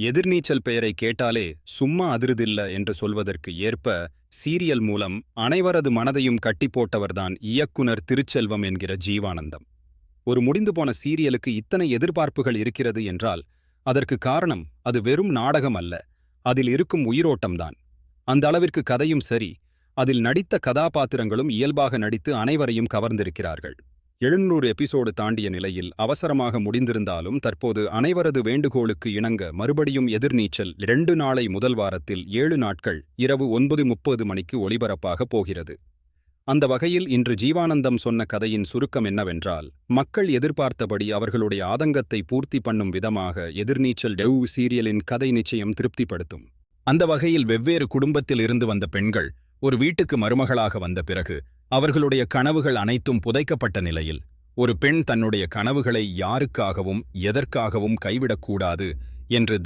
எதிர்நீச்சல் பெயரை கேட்டாலே சும்மா அதிருதில்ல என்று சொல்வதற்கு ஏற்ப சீரியல் மூலம் அனைவரது மனதையும் கட்டி போட்டவர்தான் இயக்குனர் திருச்செல்வம் என்கிற ஜீவானந்தம். ஒரு முடிந்து போன சீரியலுக்கு இத்தனை எதிர்பார்ப்புகள் இருக்கிறது என்றால் அதற்கு காரணம் அது வெறும் நாடகம் அல்ல அதில் இருக்கும் உயிரோட்டம்தான். அந்த அளவிற்கு கதையும் சரி அதில் நடித்த கதாபாத்திரங்களும் இயல்பாக நடித்து அனைவரையும் கவர்ந்திருக்கிறார்கள். எழுநூறு எபிசோடு தாண்டிய நிலையில் அவசரமாக முடிந்திருந்தாலும் தற்போது அனைவரது வேண்டுகோளுக்கு இணங்க மறுபடியும் எதிர்நீச்சல் இரண்டு நாளை முதல் வாரத்தில் ஏழு நாட்கள் இரவு ஒன்பது முப்பது மணிக்கு ஒளிபரப்பாக போகிறது. அந்த வகையில் இன்று ஜீவானந்தம் சொன்ன கதையின் சுருக்கம் என்னவென்றால் மக்கள் எதிர்பார்த்தபடி அவர்களுடைய ஆதங்கத்தை பூர்த்தி பண்ணும் விதமாக எதிர்நீச்சல் டெவ் சீரியலின் கதை நிச்சயம் திருப்திப்படுத்தும். அந்த வகையில் வெவ்வேறு குடும்பத்தில் இருந்து வந்த பெண்கள் ஒரு வீட்டுக்கு மருமகளாக வந்த பிறகு அவர்களுடைய கனவுகள் அனைத்தும் புதைக்கப்பட்ட நிலையில் ஒரு பெண் தன்னுடைய கனவுகளை யாருக்காகவும் எதற்காகவும் கைவிடக்கூடாது என்று